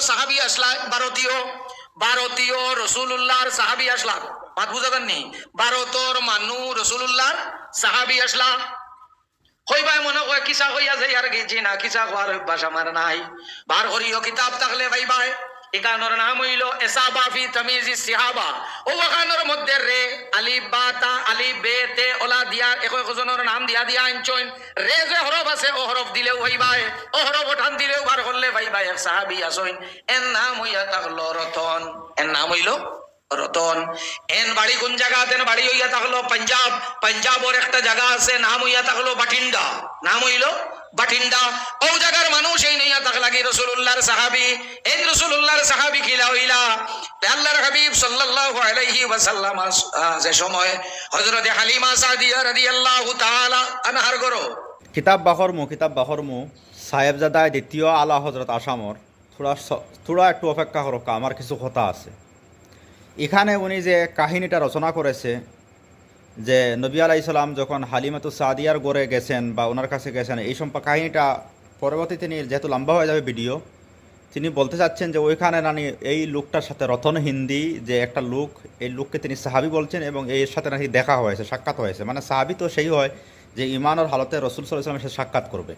সাহাবি আসলা ভারতীয় ভারতীয় রসুল্লাহর সাহাবি আসলা মাত বুঝাবেন নি ভারতর মানু রসুল্লাহর সাহাবি আসলা হইবাই মনে কয়, কিসা হইয়া যাই আর গেছি না কিসা হওয়ার মার নাই? বার করিও কিতাব থাকলে ভাইবাই এখানোর নাম হইল এসাবাফি তামিজি সিহাবা। ও ওখানোর মধ্যে রে, আলি বা তা, আলি বে, তে ওলা দিয়া, এক একজনের নাম দিয়া দিয়া আনছইন রে যে হরফ আছে ও হরফ দিলেও ভাইবাই ও হরফ ওঠান দিলেও বার করলে ভাইবাই এক সাহাবি আসইন এর নাম হইয়া থাকল রতন এর নাম হইল রতন। এন বাড়ি কোন জায়গা? তেন বাড়ি হইয়া থাকল পাঞ্জাব। পাঞ্জাবর একটা জায়গা আছে, নাম হইয়া থাকল বাটিন্ডা নাম হইল বাটিন্ডা ও জায়গার মানুষ এই নইয়া থাক লাগি রসুল্লাহর সাহাবি। রসুল্লাহর সাহাবি হইলা? আল্লাহর হাবিব সাল্লাল্লাহু আলাইহি যে সময় হযরত হালিমা সাদিয়া রাদিয়াল্লাহু তাআলা আনহার গরো কিতাব বাহরমু কিতাব বাহরমু সাহেবজাদায় দ্বিতীয় আলা হজরত আসামর। থোড়া থোড়া একটু অপেক্ষা করো আমার কিছু কথা আছে। এখানে উনি যে কাহিনীটা রচনা করেছে, যে নবী আলাই সালাম যখন হালিমাতু সাদিয়ার গড়ে গেছেন বা ওনার কাছে গেছেন, এই সম্পর্কে কাহিনীটা পরবর্তী তিনি যেহেতু লম্বা হয়ে যাবে ভিডিও, তিনি বলতে চাচ্ছেন যে ওইখানে নানি এই লোকটার সাথে রতন হিন্দি যে একটা লোক, এই লোককে তিনি সাহাবি বলছেন এবং এর সাথে নাকি দেখা হয়েছে, সাক্ষাৎ হয়েছে। মানে সাহাবি তো সেই হয় যে ইমানের হালতে রসুল সাল্লাহ সাথে সাক্ষাৎ করবে।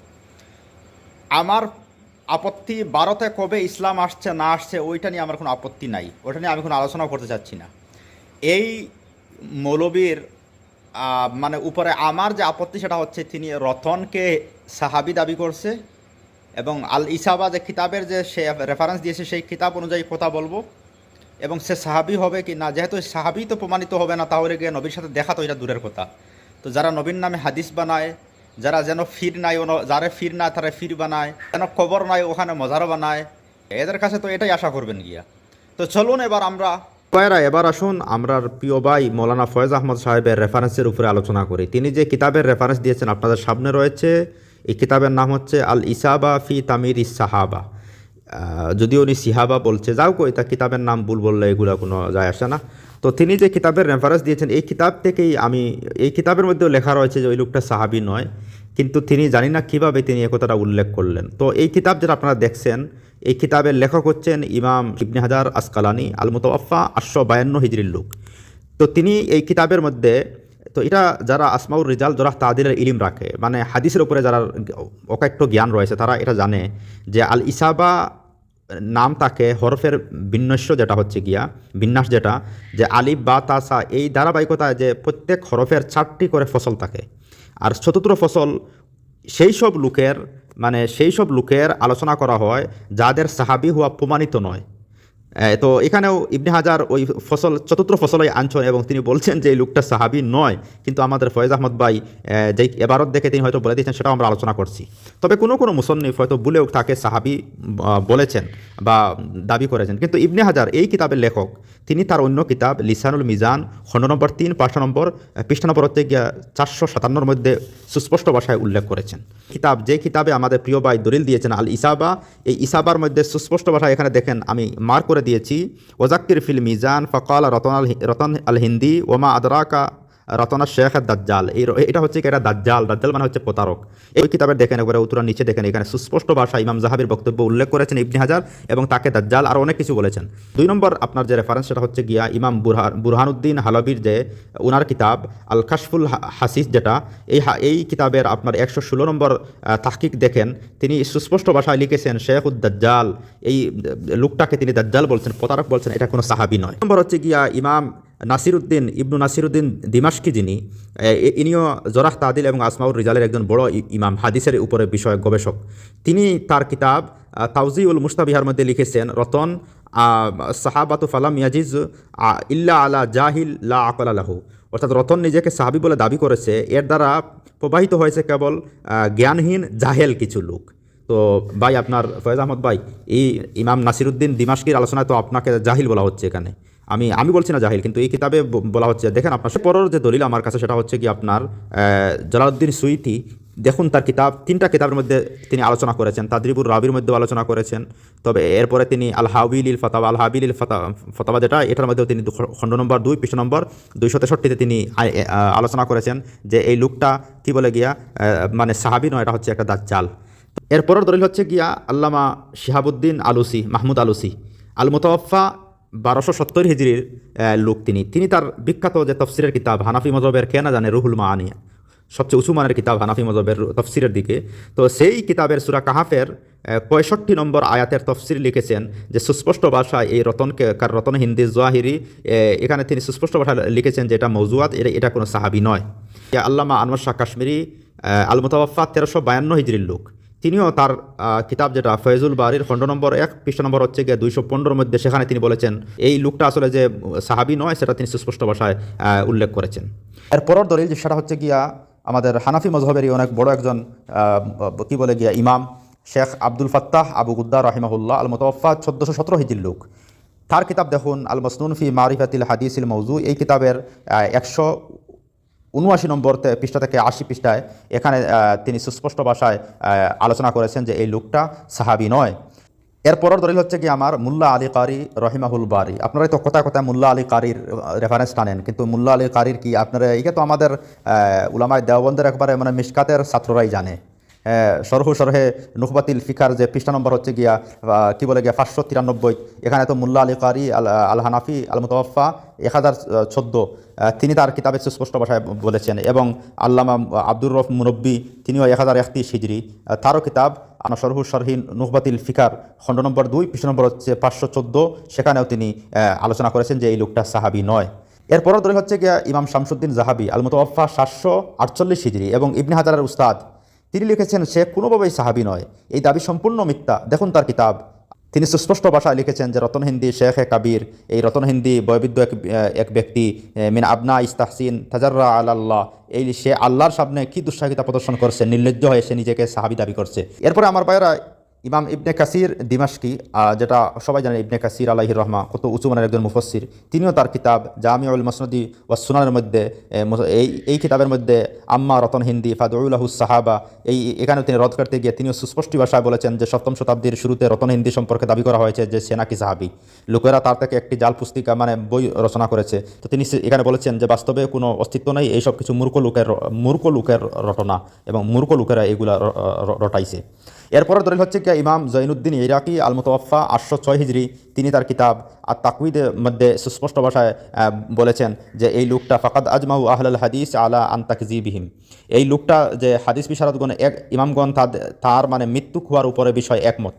আমার আপত্তি ভারতে কবে ইসলাম আসছে, না আসছে, ওইটা নিয়ে আমার কোনো আপত্তি নাই। ওইটা নিয়ে আমি কোনো আলোচনাও করতে চাচ্ছি না। এই মৌলবীর মানে উপরে আমার যে আপত্তি সেটা হচ্ছে তিনি রতনকে সাহাবি দাবি করছে এবং আল ইসাবা যে কিতাবের যে সে রেফারেন্স দিয়েছে, সেই কিতাব অনুযায়ী কথা বলব। এবং সে সাহাবি হবে কি না, যেহেতু সাহাবি তো প্রমাণিত হবে না, তাহলে গিয়ে নবীর সাথে দেখা তো এটা দূরের কথা। তো যারা নবীর নামে হাদিস বানায় যারা যেন ফির নাই যারা ফির না তারা ফির বানায় যেন কবর নাই ওখানে মজারও বানায়। এদের কাছে তো এটাই আশা করবেন গিয়া। তো চলুন এবার আমরা ভাইরা এবার আসুন আমরা প্রিয় ভাই মৌলানা ফয়েজ আহমদ সাহেবের রেফারেন্সের উপরে আলোচনা করি। তিনি যে কিতাবের রেফারেন্স দিয়েছেন আপনাদের সামনে রয়েছে। এই কিতাবের নাম হচ্ছে আল ইসাবা ফি তামির ইস সাহাবা আহ, যদিও উনি সিহাবা বলছে যাও কই তা কিতাবের নাম ভুল বললে এগুলো কোনো যায় আসে না। তো তিনি যে কিতাবের রেফারেন্স দিয়েছেন এই কিতাব থেকেই আমি এই কিতাবের মধ্যেও লেখা রয়েছে যে ওই লোকটা সাহাবি নয়। কিন্তু তিনি জানি না কীভাবে তিনি একথাটা উল্লেখ করলেন। তো এই কিতাব যেটা আপনারা দেখছেন, এই কিতাবের লেখক হচ্ছেন ইমাম ইবনে হাজার আসকালানি আল মুতওয়াফা আটশো বায়ান্ন হিজরির লোক। তো তিনি এই কিতাবের মধ্যে, তো এটা যারা আসমাউর রিজাল, যারা তাদিলের ইলিম রাখে মানে হাদিসের উপরে যারা অকাট্য জ্ঞান রয়েছে, তারা এটা জানে যে আল ইসাবা নাম তাকে হরফের বিন্যাস যেটা হচ্ছে গিয়া, বিন্যাস যেটা, যে আলিফ, বা তাসা এই ধারাবাহিকতায় যে প্রত্যেক হরফের চারটি করে ফসল থাকে। আর চতুর্থ ফসল, সেই সব লোকের মানে সেই সব লোকের আলোচনা করা হয় যাদের সাহাবি হওয়া প্রমাণিত নয়। তো এখানেও ইবনে হাজার ওই ফসল, চতুর্থ ফসলে আনছেন এবং তিনি বলছেন যে এই লোকটা সাহাবি নয়, কিন্তু আমাদের ফয়েজ আহমদ ভাই যেই এবারত দেখে তিনি হয়তো বলে দিয়েছেন, সেটাও আমরা আলোচনা করছি। তবে কোনো কোনো মুসন্নিফ হয়তো বলেও তাকে সাহাবি বলেছেন বা দাবি করেছেন। কিন্তু ইবনে হাজার এই কিতাবের লেখক, তিনি তার অন্য কিতাব লিসানুল মিজান, খণ্ড নম্বর তিন, পাঁচশো নম্বর পৃষ্ঠা নম্বর হচ্ছে গিয়া চারশো সাতান্নর মধ্যে সুস্পষ্ট ভাষায় উল্লেখ করেছেন। কিতাব, যে কিতাবে আমাদের প্রিয় ভাই দলিল দিয়েছেন আল ইসাবা এই ইসাবার মধ্যে সুস্পষ্ট ভাষায় এখানে দেখেন, আমি মার করে দিয়েছি ওজাক্কির ফিল মিজান ফকাল রতন আল রতন আল হিন্দি ওমা আদরাকা রতনা শেখ দাজ্জাল। এই এটা হচ্ছে এটা দাজ্জাল। দাজ্জাল মানে হচ্ছে প্রতারক। এই কিতাবের দেখেন একবারে উত্তরা নিচে দেখেন এখানে সুস্পষ্ট ভাষা ইমাম জাহাবির বক্তব্য উল্লেখ করেছেন ইবনে হাজার এবং তাকে দাজ্জাল আর অনেক কিছু বলেছেন। দুই নম্বর আপনার যে রেফারেন্স সেটা হচ্ছে গিয়া ইমাম বুরহান বুরহানুদ্দিন হালাবির যে উনার কিতাব আল কাশফুল হাসিস যেটা, এই এই কিতাবের আপনার একশো ষোলো নম্বর তাহকিক দেখেন, তিনি সুস্পষ্ট ভাষায় লিখেছেন শেখ দাজ্জাল এই লোকটাকে তিনি দাজ্জাল বলছেন, প্রতারক বলছেন, এটা কোনো সাহাবি নয়। নম্বর হচ্ছে গিয়া ইমাম নাসিরুদ্দিন, ইবনু নাসিরুদ্দিন দিমাশকি যিনি ইনিও জরাহ তাদিল এবং আসমাউর রিজালের একজন বড় ইমাম। হাদিসের উপরে বিষয় গবেষক। তিনি তার কিতাব তাউজিউল মুস্তাবিহার মধ্যে লিখেছেন, রতন সাহাবাতু ফালাম ইয়াজিজ ইল্লা আলা জাহিল লা আকল আলাহু অর্থাৎ রতন নিজেকে সাহাবি বলে দাবি করেছে, এর দ্বারা প্রবাহিত হয়েছে কেবল জ্ঞানহীন, জাহেল কিছু লোক। তো ভাই, আপনার ফয়েজ আহমদ ভাই, এই ইমাম নাসিরুদ্দিন দিমাশকির আলোচনায় তো আপনাকে জাহিল বলা হচ্ছে এখানে। আমি আমি বলছি না জাহিল কিন্তু এই কিতাবে বলা হচ্ছে দেখেন আপনার পরের যে দলিল আমার কাছে সেটা হচ্ছে কি আপনার আহ, জালালউদ্দিন সুইতি দেখুন তার কিতাব তিনটা কিতাবের মধ্যে তিনি আলোচনা করেছেন তাদরিবুর রাবির মধ্যেও আলোচনা করেছেন তবে এরপরে তিনি আল হাবিল ইল ফতাবা আল হাবিল ইল ফতা ফতাবা যেটা এটার মধ্যেও তিনি খণ্ড নম্বর দুই পৃষ্ঠ নম্বর দুইশো তেষট্টিতে তিনি আলোচনা করেছেন যে এই লোকটা কি বলে গিয়া মানে সাহাবি নয় এটা হচ্ছে একটা দাজ্জাল। এরপরের দলিল হচ্ছে গিয়া আল্লামা শিহাবুদ্দিন আলুসি মাহমুদ আলুসি আল মুতওয়াফা বারোশো সত্তর হিজড়ির লোক তিনি। তিনি তার বিখ্যাত যে তফসিরের কিতাব হানাফি মজবের কে না জানে রুহুল মাহানিয়া সবচেয়ে উঁচু মানের কিতাব হানাফি মজবের তফসিরের দিকে। তো সেই কিতাবের সুরা কাহাফের পঁয়ষট্টি নম্বর আয়াতের তফসির লিখেছেন যে সুস্পষ্ট ভাষায় এই রতনকে, কার রতন হিন্দি জোয়াহিরি এখানে তিনি সুস্পষ্ট ভাষায় লিখেছেন যে এটা মৌজুয়াত, এটা এটা কোনো সাহাবি নয়। আল্লামা আনোয়ার শাহ কাশ্মীরি আলমতাবাফা তেরোশো বায়ান্ন হিজড়ির লোক। তিনিও তার কিতাব যেটা ফয়জুল বাড়ির খণ্ড নম্বর এক, পৃষ্ঠ নম্বর হচ্ছে গিয়ে দুইশো পনেরোর মধ্যে সেখানে তিনি বলেছেন, এই লোকটা আসলে যে সাহাবি নয়, সেটা তিনি সুস্পষ্ট ভাষায় উল্লেখ করেছেন। এর পরের দলিল সেটা হচ্ছে গিয়া আমাদের হানাফি মজহবেরই অনেক বড় একজন কি বলে গিয়া ইমাম, শেখ আব্দুল ফাত্তাহ আবু গুদ্দার রাহিমাহুল্লাহ আল মোতফা চোদ্দোশো সতেরো হিজির লোক। তার কিতাব দেখুন আল মসনুন ফি মারিফাতিল হাদিসিল মৌজু এই কিতাবের একশো উনআশি নম্বর পৃষ্ঠা থেকে আশি পৃষ্ঠায় এখানে তিনি সুস্পষ্ট ভাষায় আলোচনা করেছেন যে এই লোকটা সাহাবি নয়। এরপরের দলিল হচ্ছে কি আমার মুল্লা আলী কারি রহিমাহুল বারি। আপনারাই তো কথা কথা মুল্লা আলী কারির রেফারেন্স টানেন, কিন্তু মুল্লা আলী কারির কি আপনারা এইটা তো আমাদের উলামায় দেওবন্দের একবারে মানে মিসকাতের ছাত্ররাই জানে। সরহু সরহে নুকবাতিল ফিকার যে পৃষ্ঠা নম্বর হচ্ছে গিয়া কি বলে গিয়া, পাঁচশো তিরানব্বই। এখানে তো মুল্লা আলী কারি, আল আল হানাফি, আল মুতওয়াফা এক হাজার চোদ্দ। তিনি তার কিতাবে সুস্পষ্ট ভাষায় বলেছেন এবং আল্লামা আব্দুর রফ মুরব্বী তিনিও এক হাজার একত্রিশ হিজড়ি তারও কিতাব, আনা সরহু নুকবাতিল ফিকার, খণ্ড নম্বর দুই, পৃষ্ঠ নম্বর হচ্ছে পাঁচশো চোদ্দ। সেখানেও তিনি আলোচনা করেছেন যে এই লোকটা সাহাবি নয়। এরপরও দলিল হচ্ছে গিয়া ইমাম শামসুদ্দিন জাহাবি, আল মুতওয়াফা সাতশো আটচল্লিশ হিজড়ি এবং ইবনে হাজারের উস্তাদ। তিনি লিখেছেন, সে কোনোভাবেই সাহাবি নয়। এই দাবি সম্পূর্ণ মিথ্যা। দেখুন তার কিতাব। তিনি সুস্পষ্ট ভাষায় লিখেছেন যে, রতন হিন্দি শেখ এ কাবির। এই রতন হিন্দি বয়বিদ্য এক এক ব্যক্তি মিন আবনা ইস্তাহসিন তাজার্রা আল্লাহ এই সে আল্লাহর সামনে কী দুঃসাহিতা প্রদর্শন করছে? নির্লজ্জ হয়ে সে নিজেকে সাহাবি দাবি করছে। এরপরে আমার ভাইয়েরা ইমাম ইবনে কাসির দিমাশকি আহ, যেটা সবাই জানেন ইবনে কাসির আলাহির রহমা কত উঁচু মানের একজন মুফসির তিনিও তার কিতাব জামিউল মসনদি ও সুনানের মধ্যে এই এই কিতাবের মধ্যে আম্মা রতন হিন্দি ফাদুল্লাহুস সাহাবা এই এখানেও তিনি রদ করতে গিয়ে তিনিও সুস্পষ্ট ভাষায় বলেছেন যে সপ্তম শতাব্দীর শুরুতে রতন হিন্দি সম্পর্কে দাবি করা হয়েছে যে সে নাকি সাহাবি। লোকেরা তার থেকে একটি জাল পুস্তিকা মানে বই রচনা করেছে। তো তিনি এখানে বলেছেন যে বাস্তবে কোনো অস্তিত্ব নেই এইসব কিছু মূর্খ লোকের মূর্খ লোকের রটনা এবং মূর্খ লোকেরা এগুলা রটাইছে। এরপরে দলিল হচ্ছে কি, ইমাম জৈনুদ্দিন ইরাকি আল মুতওয়াফা আটশো ছয় হিজড়ি তিনি তার কিতাব আর তাকুইদের মধ্যে সুস্পষ্ট ভাষায় বলেছেন যে এই লোকটা ফাকাদ আজমাউ আহলাল হাদিস আলা আন্তাকজিবিহিম এই লোকটা যে হাদিস বিশারদগণ এক ইমামগণ তার মানে মৃত্যু হওয়ার উপরে বিষয় একমত।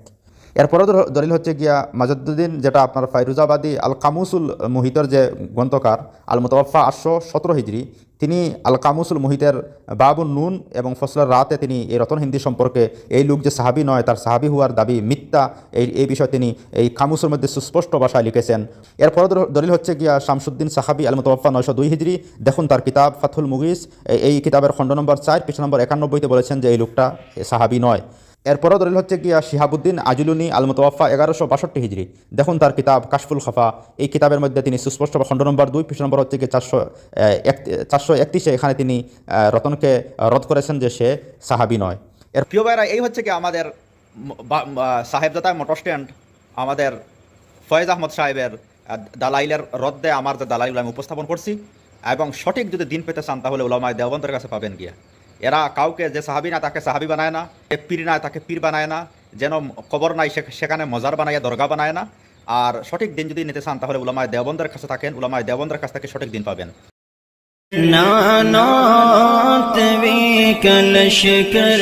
এরপরে দলিল হচ্ছে গিয়া মাজুদ্দিন যেটা আপনার ফাইরুজাবাদী আল কামুসুল মুহিতের যে গ্রন্থকার আল মুতওয়াফা আটশো সতেরো হিজড়ি তিনি আল কামুসুল মুহিতের বাবুন নুন এবং ফসলের রাতে তিনি এই রতন হিন্দি সম্পর্কে এই লোক যে সাহাবি নয়, তার সাহাবি হওয়ার দাবি মিথ্যা। এই এই বিষয়ে তিনি এই কামুসের মধ্যে সুস্পষ্ট ভাষায় লিখেছেন। এরপর দলিল হচ্ছে গিয়া শামসুদ্দিন সাহাবি আল মুতওয়াফা নয়শো দুই হিজড়ি দেখুন তার কিতাব ফাথুল মুগিস। এই- কিতাবের খণ্ড নম্বর চার, পৃষ্ঠ নম্বর একানব্বইতে বলেছেন যে এই লোকটা সাহাবি নয়। এরপরও দলিল হচ্ছে গিয়া শিহাবুদ্দিন আজুলুনি আল মুতওয়াফা এগারোশো বাষট্টি হিজড়ি দেখুন তার কিতাব কাশফুল খফা। এই কিতাবের মধ্যে তিনি সুস্পষ্ট খণ্ড নম্বর দুই পৃষ্ঠ নম্বর হচ্ছে গিয়ে চারশো এক, চারশো একত্রিশে এখানে তিনি রতনকে রদ করেছেন যে সে সাহাবি নয়। এর প্রিয় ভাইরা, এই হচ্ছে কি আমাদের সাহেবজাদা মোটর স্ট্যান্ড আমাদের ফয়েজ আহমদ সাহেবের দালাইলের রদ্দে আমার যে দালাইল আমি উপস্থাপন করছি এবং সঠিক যদি দিন পেতে চান তাহলে ওলামায় দেওবন্দের কাছে পাবেন গিয়া। এরা কাউকে যে সাহাবি না তাকে সাহাবি বানায় না যে পীর না তাকে পীর বানায় না যেন কবর নাই সে- সেখানে মজার বানায় দরগা বানায় না আর সঠিক দিন যদি নিতে চান তাহলে ওলামায় দেওবন্দের কাছে থাকেন ওলামায় দেওবন্দের কাছ থেকে সঠিক দিন পাবেন نعنات بك لشكر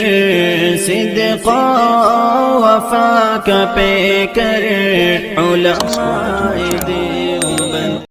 صدقا وفاك بكر علماء دين